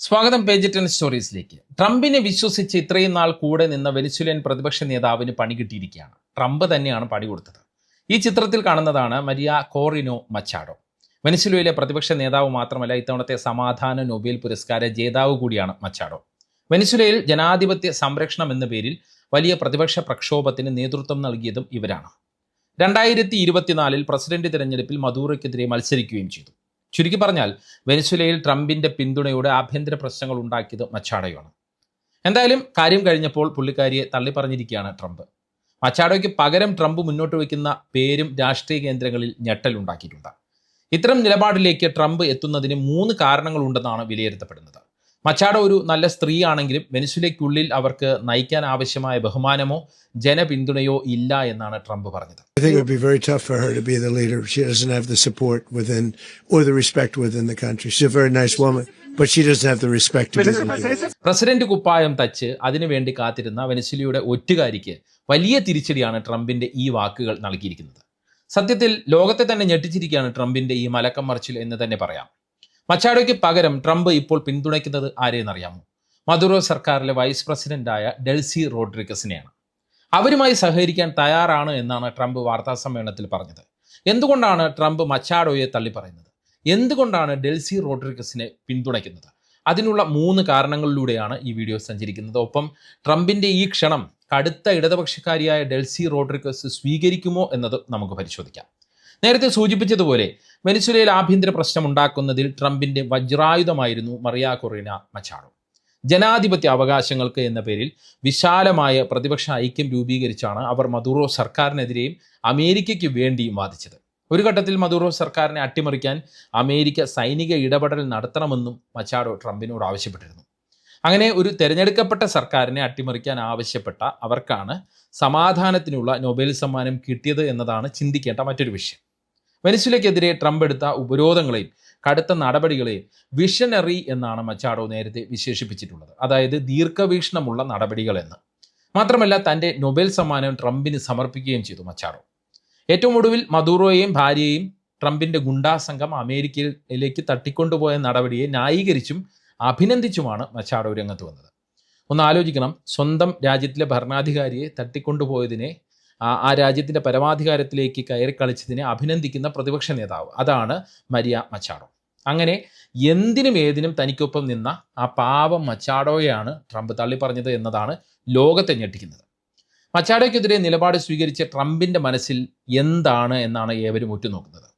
സ്വാഗതം page ten സ്റ്റോറീസിലേക്ക്. ട്രംപിനെ വിശ്വസിച്ച് ഇത്രയും നാൾ കൂടെ നിന്ന വെനിസുലൻ പ്രതിപക്ഷ നേതാവിന് പണി കിട്ടിയിരിക്കുകയാണ്. ട്രംപ് തന്നെയാണ് പണി കൊടുത്തത്. ഈ ചിത്രത്തിൽ കാണുന്നതാണ് മരിയ കോറിനോ മച്ചാഡോ. വെനിസുലയിലെ പ്രതിപക്ഷ നേതാവ് മാത്രമല്ല ഇത്തവണത്തെ സമാധാന നൊബേൽ പുരസ്കാര ജേതാവ് കൂടിയാണ് മച്ചാഡോ. വെനിസുലയിൽ ജനാധിപത്യ സംരക്ഷണം എന്ന പേരിൽ വലിയ പ്രതിപക്ഷ പ്രക്ഷോഭത്തിന് നേതൃത്വം നൽകിയതും ഇവരാണ്. രണ്ടായിരത്തി ഇരുപത്തിനാലിൽ പ്രസിഡന്റ് തിരഞ്ഞെടുപ്പിൽ മദൂറയ്ക്കെതിരെ മത്സരിക്കുകയും ചെയ്തു. ചുരുക്കി പറഞ്ഞാൽ വെനിസ്വലയിൽ ട്രംപിന്റെ പിന്തുണയോടെ ആഭ്യന്തര പ്രശ്നങ്ങൾ ഉണ്ടാക്കിയത് മച്ചാഡോയാണ്. എന്തായാലും കാര്യം കഴിഞ്ഞപ്പോൾ പുള്ളിക്കാരിയെ തള്ളിപ്പറഞ്ഞിരിക്കുകയാണ് ട്രംപ്. മച്ചാഡോയ്ക്ക് പകരം ട്രംപ് മുന്നോട്ട് വയ്ക്കുന്ന പേരും രാഷ്ട്രീയ കേന്ദ്രങ്ങളിൽ ഞെട്ടലുണ്ടാക്കിയിട്ടുണ്ട് ഇത്തരം നിലപാടിലേക്ക് ട്രംപ് എത്തുന്നതിന് മൂന്ന് കാരണങ്ങളുണ്ടെന്നാണ് വിലയിരുത്തപ്പെടുന്നത്. മച്ചാഡോ ഒരു നല്ല സ്ത്രീയാണെങ്കിലും വെനിസുലയ്ക്കുള്ളിൽ അവർക്ക് നയിക്കാൻ ആവശ്യമായ ബഹുമാനമോ ജനപിന്തുണയോ ഇല്ല എന്നാണ് ട്രംപ് പറഞ്ഞത് I think it would be very tough for her to be the leader. She doesn't have the support within or the respect within the country. She's a very nice woman, but she doesn't have the respect to be the leader. President കുപ്പായം തച്ച് അതിനുവേണ്ടി കാത്തിരുന്ന വെനസ്വലയുടെ ഒറ്റുകാരിക്ക് വലിയ തിരിച്ചടിയാണ് ട്രംപിന്റെ ഈ വാക്കുകൾ നൽകിയിരിക്കുന്നത് സത്യത്തിൽ ലോകത്തെ തന്നെ ഞെട്ടിച്ചിരിക്കുകയാണ് ട്രംപിന്റെ ഈ മലക്കം മറിച്ചിൽ എന്ന് തന്നെ പറയാം മച്ചാഡോയ്ക്ക് പകരം ട്രംപ് ഇപ്പോൾ പിന്തുണയ്ക്കുന്നത് ആരെയെന്നറിയാമോ? മധുറോ സർക്കാരിലെ വൈസ് പ്രസിഡന്റായ ഡെൽസി റോഡ്രിഗസിനെയാണ്. അവരുമായി സഹകരിക്കാൻ തയ്യാറാണ് എന്നാണ് ട്രംപ് വാർത്താ സമ്മേളനത്തിൽ പറഞ്ഞത്. എന്തുകൊണ്ടാണ് ട്രംപ് മച്ചാഡോയെ തള്ളിപ്പറയുന്നത് എന്തുകൊണ്ടാണ് ഡെൽസി റോഡ്രിഗസിനെ പിന്തുണയ്ക്കുന്നത്? അതിനുള്ള മൂന്ന് കാരണങ്ങളിലൂടെയാണ് ഈ വീഡിയോ സഞ്ചരിക്കുന്നത്. ഒപ്പം ട്രംപിന്റെ ഈ ക്ഷണം കടുത്ത ഇടതുപക്ഷക്കാരിയായ ഡെൽസി റോഡ്രിഗസ് സ്വീകരിക്കുമോ എന്നത് നമുക്ക് പരിശോധിക്കാം. നേരത്തെ സൂചിപ്പിച്ചതുപോലെ വെനിസുലയിൽ ആഭ്യന്തര പ്രശ്നം ഉണ്ടാക്കുന്നതിൽ ട്രംപിന്റെ വജ്രായുധമായിരുന്നു മറിയ കൊറീന മച്ചാഡോ ജനാധിപത്യ അവകാശങ്ങൾക്ക് എന്ന പേരിൽ വിശാലമായ പ്രതിപക്ഷ ഐക്യം രൂപീകരിച്ചാണ് അവർ മദുറോ സർക്കാരിനെതിരെയും അമേരിക്കയ്ക്ക് വേണ്ടിയും വാദിച്ചത്. ഒരു ഘട്ടത്തിൽ മദുറോ സർക്കാരിനെ അട്ടിമറിക്കാൻ അമേരിക്ക സൈനിക ഇടപെടൽ നടത്തണമെന്നും മച്ചാഡോ ട്രംപിനോട് ആവശ്യപ്പെട്ടിരുന്നു. അങ്ങനെ ഒരു തെരഞ്ഞെടുക്കപ്പെട്ട സർക്കാരിനെ അട്ടിമറിക്കാൻ ആവശ്യപ്പെട്ട അവർക്കാണ് സമാധാനത്തിനുള്ള നൊബേൽ സമ്മാനം കിട്ടിയത് എന്നതാണ് ചിന്തിക്കേണ്ട മറ്റൊരു വിഷയം. വെനിസുലയ്ക്കെതിരെ ട്രംപ് എടുത്ത ഉപരോധങ്ങളെയും കടുത്ത നടപടികളെയും വിഷനറി എന്നാണ് മച്ചാഡോ നേരത്തെ വിശേഷിപ്പിച്ചിട്ടുള്ളത്. അതായത് ദീർഘവീക്ഷണമുള്ള നടപടികൾ എന്ന് മാത്രമല്ല തന്റെ നൊബേൽ സമ്മാനം ട്രംപിന് സമർപ്പിക്കുകയും ചെയ്തു മച്ചാഡോ. ഏറ്റവും ഒടുവിൽ മദൂറോയെയും ഭാര്യയെയും ട്രംപിന്റെ ഗുണ്ടാ സംഘം അമേരിക്കയിലേക്ക് തട്ടിക്കൊണ്ടുപോയ നടപടിയെ ന്യായീകരിച്ചും അഭിനന്ദിച്ചുമാണ് മച്ചാഡോ രംഗത്ത് വന്നത്. ഒന്ന് ആലോചിക്കണം. സ്വന്തം രാജ്യത്തിലെ ഭരണാധികാരിയെ തട്ടിക്കൊണ്ടുപോയതിനെ ആ രാജ്യത്തിന്റെ പരമാധികാരത്തിലേക്ക് കയറി കളിച്ചതിനെ അഭിനന്ദിക്കുന്ന പ്രതിപക്ഷ നേതാവ്. അതാണ് മരിയ മച്ചാഡോ അങ്ങനെ എന്തിനും ഏതിനും തനിക്കൊപ്പം നിന്ന ആ പാവം മച്ചാഡോയെയാണ് ട്രംപ് തള്ളി പറഞ്ഞത് എന്നതാണ് ലോകത്തെ ഞെട്ടിക്കുന്നത്. മച്ചാഡോയ്ക്കെതിരെ നിലപാട് സ്വീകരിച്ച ട്രംപിന്റെ മനസ്സിൽ എന്താണ് എന്നാണ് ഏവരും ഉറ്റുനോക്കുന്നത്.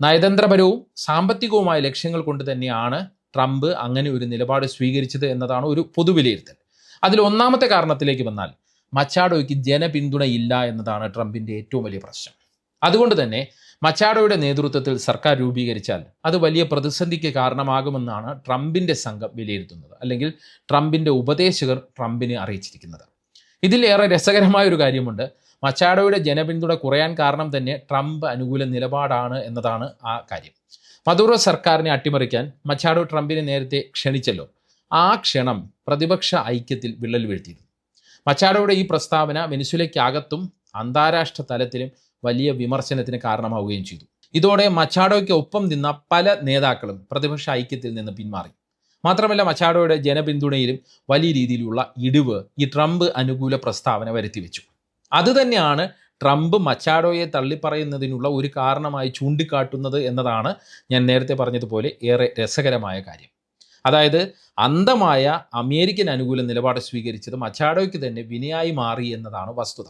നയതന്ത്രപരവും സാമ്പത്തികവുമായ ലക്ഷ്യങ്ങൾ കൊണ്ട് തന്നെയാണ് ട്രംപ് അങ്ങനെ ഒരു നിലപാട് സ്വീകരിച്ചത് എന്നതാണ് ഒരു പൊതുവിലയിരുത്തൽ. അതിൽ ഒന്നാമത്തെ കാരണത്തിലേക്ക് വന്നാൽ മച്ചാഡോയ്ക്ക് ജനപിന്തുണയില്ല എന്നതാണ് ട്രംപിന്റെ ഏറ്റവും വലിയ പ്രശ്നം. അതുകൊണ്ട് തന്നെ മച്ചാഡോയുടെ നേതൃത്വത്തിൽ സർക്കാർ രൂപീകരിച്ചാൽ അത് വലിയ പ്രതിസന്ധിക്ക് കാരണമാകുമെന്നാണ് ട്രംപിന്റെ സംഘം വിലയിരുത്തുന്നത് അല്ലെങ്കിൽ ട്രംപിന്റെ ഉപദേശകർ ട്രംപിനെ അറിയിച്ചിരിക്കുന്നത്. ഇതിലേറെ രസകരമായ ഒരു കാര്യമുണ്ട്. മച്ചാഡോയുടെ ജനപിന്തുണ കുറയാൻ കാരണം തന്നെ ട്രംപ് അനുകൂല നിലപാടാണ് എന്നതാണ് ആ കാര്യം. മദൂറോ സർക്കാരിനെ അട്ടിമറിക്കാൻ മച്ചാഡോ ട്രംപിനെ നേരത്തെ ക്ഷണിച്ചല്ലോ. ആ ക്ഷണം പ്രതിപക്ഷ ഐക്യത്തിൽ വിള്ളൽ വീഴ്ത്തിയിരുന്നു. മച്ചാഡോയുടെ ഈ പ്രസ്താവന വെനിസുലയ്ക്കകത്തും അന്താരാഷ്ട്ര തലത്തിലും വലിയ വിമർശനത്തിന് കാരണമാവുകയും ചെയ്തു. ഇതോടെ മച്ചാഡോയ്ക്ക് ഒപ്പം നിന്ന പല നേതാക്കളും പ്രതിപക്ഷ ഐക്യത്തിൽ നിന്ന് പിന്മാറി. മാത്രമല്ല മച്ചാഡോയുടെ ജനപിന്തുണയിലും വലിയ രീതിയിലുള്ള ഇടിവ് ഈ ട്രംപ് അനുകൂല പ്രസ്താവന വരുത്തിവെച്ചു. അതുതന്നെയാണ് ട്രംപ് മച്ചാഡോയെ തള്ളിപ്പറയുന്നതിനുള്ള ഒരു കാരണമായി ചൂണ്ടിക്കാട്ടുന്നത് എന്നതാണ് ഞാൻ നേരത്തെ പറഞ്ഞതുപോലെ ഏറെ രസകരമായ കാര്യം. അതായത് അന്ധമായ അമേരിക്കൻ അനുകൂല നിലപാട് സ്വീകരിച്ചത് മച്ചാഡോയ്ക്ക് തന്നെ വിനയായി മാറി എന്നതാണ് വസ്തുത.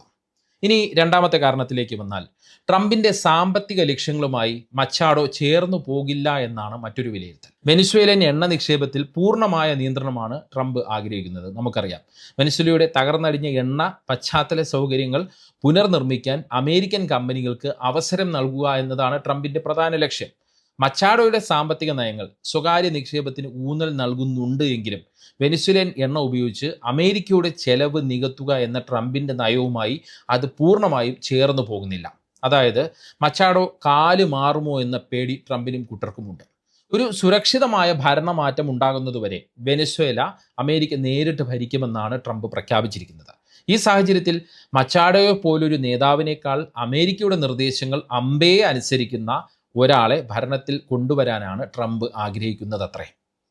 ഇനി രണ്ടാമത്തെ കാരണത്തിലേക്ക് വന്നാൽ ട്രംപിന്റെ സാമ്പത്തിക ലക്ഷ്യങ്ങളുമായി മച്ചാഡോ ചേർന്നു പോകില്ല എന്നാണ് മറ്റൊരു വിലയിരുത്തൽ. വെനിസ്വേലൻ എണ്ണ നിക്ഷേപത്തിൽ പൂർണമായ നിയന്ത്രണമാണ് ട്രംപ് ആഗ്രഹിക്കുന്നത്. നമുക്കറിയാം. വെനിസ്വേലയുടെ തകർന്നടിഞ്ഞ എണ്ണ പശ്ചാത്തല സൗകര്യങ്ങൾ പുനർനിർമ്മിക്കാൻ അമേരിക്കൻ കമ്പനികൾക്ക് അവസരം നൽകുക എന്നതാണ് ട്രംപിന്റെ പ്രധാന ലക്ഷ്യം. മച്ചാഡോയുടെ സാമ്പത്തിക നയങ്ങൾ സ്വകാര്യ നിക്ഷേപത്തിന് ഊന്നൽ നൽകുന്നുണ്ട് എങ്കിലും വെനിസുലൻ എണ്ണ ഉപയോഗിച്ച് അമേരിക്കയുടെ ചെലവ് നികത്തുക എന്ന ട്രംപിന്റെ നയവുമായി അത് പൂർണമായും ചേർന്നു പോകുന്നില്ല. അതായത് മച്ചാഡോ കാൽ മാറുമോ എന്ന പേടി ട്രംപിനും കുട്ടർക്കുമുണ്ട്. ഒരു സുരക്ഷിതമായ ഭരണമാറ്റം ഉണ്ടാകുന്നതുവരെ വെനസ്വേല അമേരിക്ക നേരിട്ട് ഭരിക്കുമെന്നാണ് ട്രംപ് പ്രഖ്യാപിച്ചിരിക്കുന്നത്. ഈ സാഹചര്യത്തിൽ മച്ചാഡോയെ പോലൊരു നേതാവിനേക്കാൾ അമേരിക്കയുടെ നിർദ്ദേശങ്ങൾ അമ്പേ അനുസരിക്കുന്ന ഒരാളെ ഭരണത്തിൽ കൊണ്ടുവരാനാണ് ട്രംപ് ആഗ്രഹിക്കുന്നത്ത്രേ.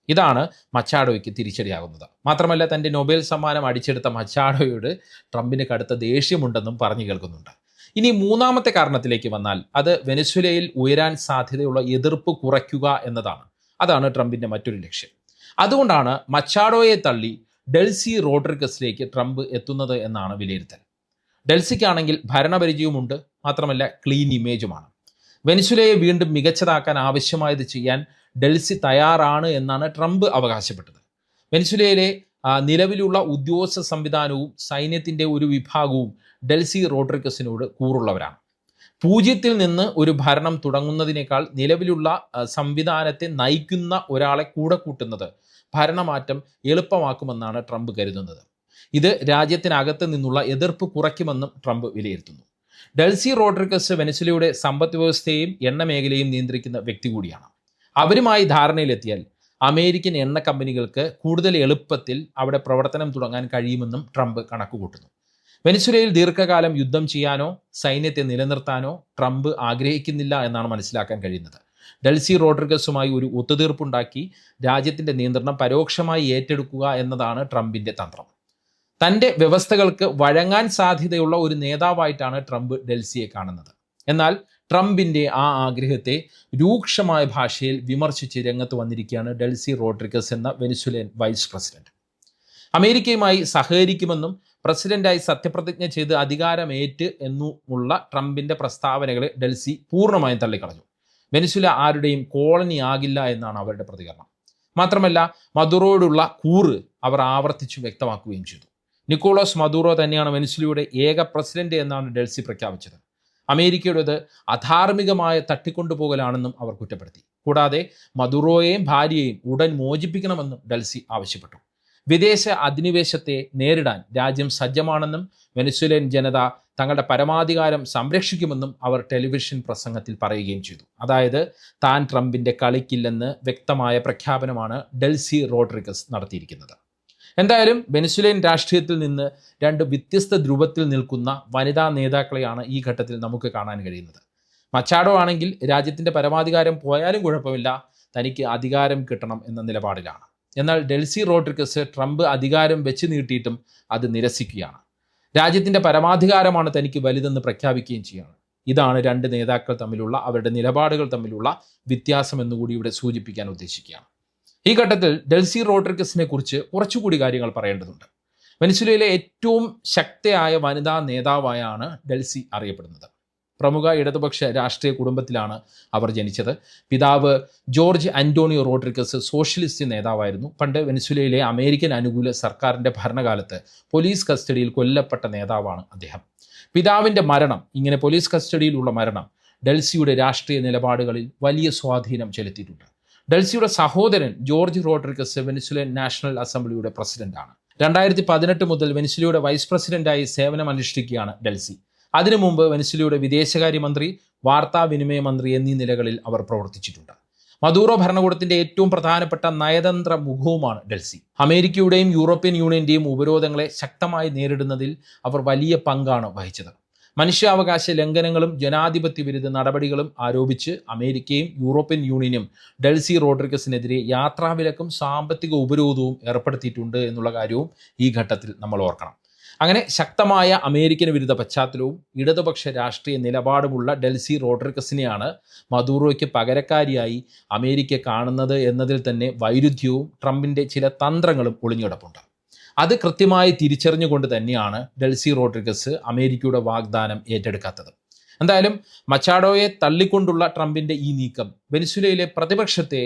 ഇതാണ് മച്ചാഡോയ്ക്ക് തിരിച്ചടിയാകുന്നത്. മാത്രമല്ല തന്റെ നൊബേൽ സമ്മാനം അടിച്ചെടുത്ത മച്ചാഡോയോട് ട്രംപിന് കടുത്ത ദേഷ്യമുണ്ടെന്നും പറഞ്ഞു കേൾക്കുന്നുണ്ട്. ഇനി മൂന്നാമത്തെ കാരണത്തിലേക്ക് വന്നാൽ അത് വെനസ്വലയിൽ ഉയരാൻ സാധ്യതയുള്ള എതിർപ്പ് കുറയ്ക്കുക എന്നതാണ്. അതാണ് ട്രംപിന്റെ മറ്റൊരു ലക്ഷ്യം. അതുകൊണ്ടാണ് മച്ചാഡോയെ തള്ളി ഡെൽസി റോഡ്രിഗസിലേക്ക് ട്രംപ് എത്തുന്നത് എന്നാണ് വിലയിരുത്തൽ. ഡെൽസിക്കാണെങ്കിൽ ഭരണപരിചയവുമുണ്ട് മാത്രമല്ല ക്ലീൻ ഇമേജുമാണ്. വെനിസുലയെ വീണ്ടും മികച്ചതാക്കാൻ ആവശ്യമായത് ചെയ്യാൻ ഡൽസി തയ്യാറാണ് എന്നാണ് ട്രംപ് അവകാശപ്പെട്ടത്. വെനിസുലയിലെ നിലവിലുള്ള ഉദ്യോഗസ്ഥ സംവിധാനവും സൈന്യത്തിന്റെ ഒരു വിഭാഗവും ഡൽസി റോഡ്രിക്കസിനോട് കൂറുള്ളവരാണ്. പൂജ്യത്തിൽ നിന്ന് ഒരു ഭരണം തുടങ്ങുന്നതിനേക്കാൾ നിലവിലുള്ള സംവിധാനത്തെ നയിക്കുന്ന ഒരാളെ കൂടെ കൂട്ടുന്നത് ഭരണമാറ്റം എളുപ്പമാക്കുമെന്നാണ് ട്രംപ് കരുതുന്നത്. ഇത് രാജ്യത്തിനകത്ത് നിന്നുള്ള എതിർപ്പ് കുറയ്ക്കുമെന്നും ട്രംപ് വിലയിരുത്തുന്നു. ഡെൽസി റോഡ്രിഗസ് വെനസിലയുടെ സമ്പദ് വ്യവസ്ഥയും എണ്ണ മേഖലയും നിയന്ത്രിക്കുന്ന വ്യക്തി കൂടിയാണ്. അവരുമായി ധാരണയിലെത്തിയാൽ അമേരിക്കൻ എണ്ണ കമ്പനികൾക്ക് കൂടുതൽ എളുപ്പത്തിൽ അവിടെ പ്രവർത്തനം തുടങ്ങാൻ കഴിയുമെന്നും ട്രംപ് കണക്കുകൂട്ടുന്നു. വെനസുലയിൽ ദീർഘകാലം യുദ്ധം ചെയ്യാനോ സൈന്യത്തെ നിലനിർത്താനോ ട്രംപ് ആഗ്രഹിക്കുന്നില്ല എന്നാണ് മനസ്സിലാക്കാൻ കഴിയുന്നത്. ഡൽസി റോഡ്രിഗസുമായി ഒരു ഒത്തുതീർപ്പുണ്ടാക്കി രാജ്യത്തിന്റെ നിയന്ത്രണം പരോക്ഷമായി ഏറ്റെടുക്കുക എന്നതാണ് ട്രംപിന്റെ തന്ത്രം. തന്റെ വ്യവസ്ഥകൾക്ക് വഴങ്ങാൻ സാധ്യതയുള്ള ഒരു നേതാവായിട്ടാണ് ട്രംപ് ഡെൽസിയെ കാണുന്നത്. എന്നാൽ ട്രംപിന്റെ ആ ആഗ്രഹത്തെ രൂക്ഷമായ ഭാഷയിൽ വിമർശിച്ച് രംഗത്ത് വന്നിരിക്കുകയാണ് ഡെൽസി റോഡ്രിഗസ് എന്ന വെനിസുലേൻ വൈസ് പ്രസിഡന്റ്. അമേരിക്കയുമായി സഹകരിക്കുമെന്നും പ്രസിഡന്റായി സത്യപ്രതിജ്ഞ ചെയ്ത് അധികാരമേറ്റ് എന്നുമുള്ള ട്രംപിന്റെ പ്രസ്താവനകളെ ഡെൽസി പൂർണമായും തള്ളിക്കളഞ്ഞു. വെനിസുല ആരുടെയും കോളനി ആകില്ല എന്നാണ് അവരുടെ പ്രതികരണം. മാത്രമല്ല മധുറോടുള്ള കൂറ് അവർ ആവർത്തിച്ചു വ്യക്തമാക്കുകയും ചെയ്തു. നിക്കോളോസ് മദൂറോ തന്നെയാണ് വെനിസ്വലയുടെ ഏക പ്രസിഡന്റ് എന്നാണ് ഡൽസി പ്രഖ്യാപിച്ചത്. അമേരിക്കയുടേത് അധാർമികമായ തട്ടിക്കൊണ്ടുപോകലാണെന്നും അവർ കുറ്റപ്പെടുത്തി. കൂടാതെ മദുറോയെയും ഭാര്യയെയും ഉടൻ മോചിപ്പിക്കണമെന്നും ഡൽസി ആവശ്യപ്പെട്ടു. വിദേശ അധിനിവേശത്തെ നേരിടാൻ രാജ്യം സജ്ജമാണെന്നും വെനിസുലൻ ജനത തങ്ങളുടെ പരമാധികാരം സംരക്ഷിക്കുമെന്നും അവർ ടെലിവിഷൻ പ്രസംഗത്തിൽ പറയുകയും ചെയ്തു. അതായത് താൻ ട്രംപിന്റെ കളിക്കില്ലെന്ന് വ്യക്തമായ പ്രഖ്യാപനമാണ് ഡൽസി റോഡ്രിഗസ് നടത്തിയിരിക്കുന്നത്. എന്തായാലും വെനിസുലേൻ രാഷ്ട്രീയത്തിൽ നിന്ന് രണ്ട് വ്യത്യസ്ത ധ്രുവത്തിൽ നിൽക്കുന്ന വനിതാ നേതാക്കളെയാണ് ഈ ഘട്ടത്തിൽ നമുക്ക് കാണാൻ കഴിയുന്നത്. മച്ചാഡോ ആണെങ്കിൽ രാജ്യത്തിന്റെ പരമാധികാരം പോയാലും കുഴപ്പമില്ല തനിക്ക് അധികാരം കിട്ടണം എന്ന നിലപാടിലാണ്. എന്നാൽ ഡെൽസി റോഡ്രിഗസ് ട്രംപ് അധികാരം വെച്ച് നീട്ടിയിട്ടും അത് നിരസിക്കുകയാണ്. രാജ്യത്തിന്റെ പരമാധികാരമാണ് തനിക്ക് വലുതെന്ന് പ്രഖ്യാപിക്കുകയും ചെയ്യുകയാണ് ഇതാണ് രണ്ട് നേതാക്കൾ തമ്മിലുള്ള അവരുടെ നിലപാടുകൾ തമ്മിലുള്ള വ്യത്യാസം എന്നുകൂടി ഇവിടെ സൂചിപ്പിക്കാൻ ഉദ്ദേശിക്കുകയാണ്. ഈ ഘട്ടത്തിൽ ഡെൽസി റോഡ്രിഗസിനെ കുറിച്ച് കുറച്ചുകൂടി കാര്യങ്ങൾ പറയേണ്ടതുണ്ട്. വെനിസുലയിലെ ഏറ്റവും ശക്തയായ വനിതാ നേതാവായാണ് ഡൽസി അറിയപ്പെടുന്നത്. പ്രമുഖ ഇടതുപക്ഷ രാഷ്ട്രീയ കുടുംബത്തിലാണ് അവർ ജനിച്ചത്. പിതാവ് ജോർജ് അന്റോണിയോ റോഡ്രിഗസ് സോഷ്യലിസ്റ്റ് നേതാവായിരുന്നു. പണ്ട് വെനിസുലയിലെ അമേരിക്കൻ അനുകൂല സർക്കാരിന്റെ ഭരണകാലത്ത് പോലീസ് കസ്റ്റഡിയിൽ കൊല്ലപ്പെട്ട നേതാവാണ് അദ്ദേഹം. പിതാവിന്റെ മരണം ഇങ്ങനെ പോലീസ് കസ്റ്റഡിയിലുള്ള മരണം ഡൽസിയുടെ രാഷ്ട്രീയ നിലപാടുകളിൽ വലിയ സ്വാധീനം ചെലുത്തിയിട്ടുണ്ട്. ഡെൽസിയുടെ സഹോദരൻ ജോർജ് റോഡ്രിഗസ് വെനിസുലൻ നാഷണൽ അസംബ്ലിയുടെ പ്രസിഡന്റാണ്. രണ്ടായിരത്തി പതിനെട്ട് മുതൽ വെനിസുലയുടെ വൈസ് പ്രസിഡന്റായി സേവനമനുഷ്ഠിക്കുകയാണ് ഡൽസി അതിനു മുമ്പ് വെനിസുലയുടെ വിദേശകാര്യമന്ത്രി വാർത്താവിനിമയ മന്ത്രി എന്നീ നിലകളിൽ അവർ പ്രവർത്തിച്ചിട്ടുണ്ട്. മദൂറോ ഭരണകൂടത്തിന്റെ ഏറ്റവും പ്രധാനപ്പെട്ട നയതന്ത്ര മുഖവുമാണ് ഡൽസി അമേരിക്കയുടെയും യൂറോപ്യൻ യൂണിയന്റെയും ഉപരോധങ്ങളെ ശക്തമായി നേരിടുന്നതിൽ അവർ വലിയ പങ്കാണ് വഹിച്ചത്. മനുഷ്യാവകാശ ലംഘനങ്ങളും ജനാധിപത്യ വിരുദ്ധ നടപടികളും ആരോപിച്ച് അമേരിക്കയും യൂറോപ്യൻ യൂണിയനും ഡൽസി റോഡ്രിഗസിനെതിരെ യാത്രാവിലക്കും സാമ്പത്തിക ഉപരോധവും ഏർപ്പെടുത്തിയിട്ടുണ്ട് എന്നുള്ള കാര്യവും ഈ ഘട്ടത്തിൽ നമ്മൾ ഓർക്കണം. അങ്ങനെ ശക്തമായ അമേരിക്കൻ വിരുദ്ധ പശ്ചാത്തലവും ഇടതുപക്ഷ രാഷ്ട്രീയ നിലപാടുമുള്ള ഡൽസി റോഡ്രിഗസിനെയാണ് മദൂറോയ്ക്ക് പകരക്കാരിയായി അമേരിക്ക കാണുന്നത് എന്നതിൽ തന്നെ വൈരുദ്ധ്യവും ട്രംപിന്റെ ചില തന്ത്രങ്ങളും ഒളിഞ്ഞുകിടപ്പുണ്ട്. അത് കൃത്യമായി തിരിച്ചറിഞ്ഞുകൊണ്ട് തന്നെയാണ് ഡൽസി റോഡ്രിഗസ് അമേരിക്കയുടെ വാഗ്ദാനം ഏറ്റെടുക്കാത്തത്. എന്തായാലും മച്ചാഡോയെ തള്ളിക്കൊണ്ടുള്ള ട്രംപിന്റെ ഈ നീക്കം വെനിസുലയിലെ പ്രതിപക്ഷത്തെ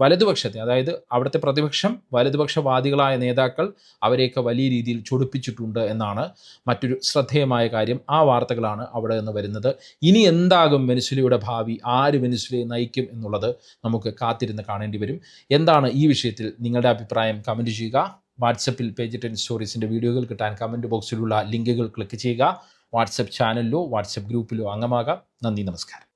വലതുപക്ഷത്തെ അതായത് അവിടുത്തെ പ്രതിപക്ഷം വലതുപക്ഷവാദികളായ നേതാക്കൾ അവരെയൊക്കെ വലിയ രീതിയിൽ ചൊടിപ്പിച്ചിട്ടുണ്ട് എന്നാണ് മറ്റൊരു ശ്രദ്ധേയമായ കാര്യം. ആ വാർത്തകളാണ് അവിടെ നിന്ന് വരുന്നത്. ഇനി എന്താകും വെനിസുലയുടെ ഭാവി? ആര് വെനിസുലയെ നയിക്കും എന്നുള്ളത് നമുക്ക് കാത്തിരുന്ന് കാണേണ്ടി വരും. എന്താണ് ഈ വിഷയത്തിൽ നിങ്ങളുടെ അഭിപ്രായം? കമന്റ് ചെയ്യുക. വാട്സപ്പിൽ പേജ് ടെൻ സ്റ്റോറീസിന്റെ വീഡിയോകൾ കിട്ടാൻ കമന്റ് ബോക്സിലുള്ള ലിങ്കുകൾ ക്ലിക്ക് ചെയ്യുക. വാട്സപ്പ് ചാനലിലോ വാട്സപ്പ് ഗ്രൂപ്പിലോ അംഗമാകാം. നന്ദി നമസ്കാരം.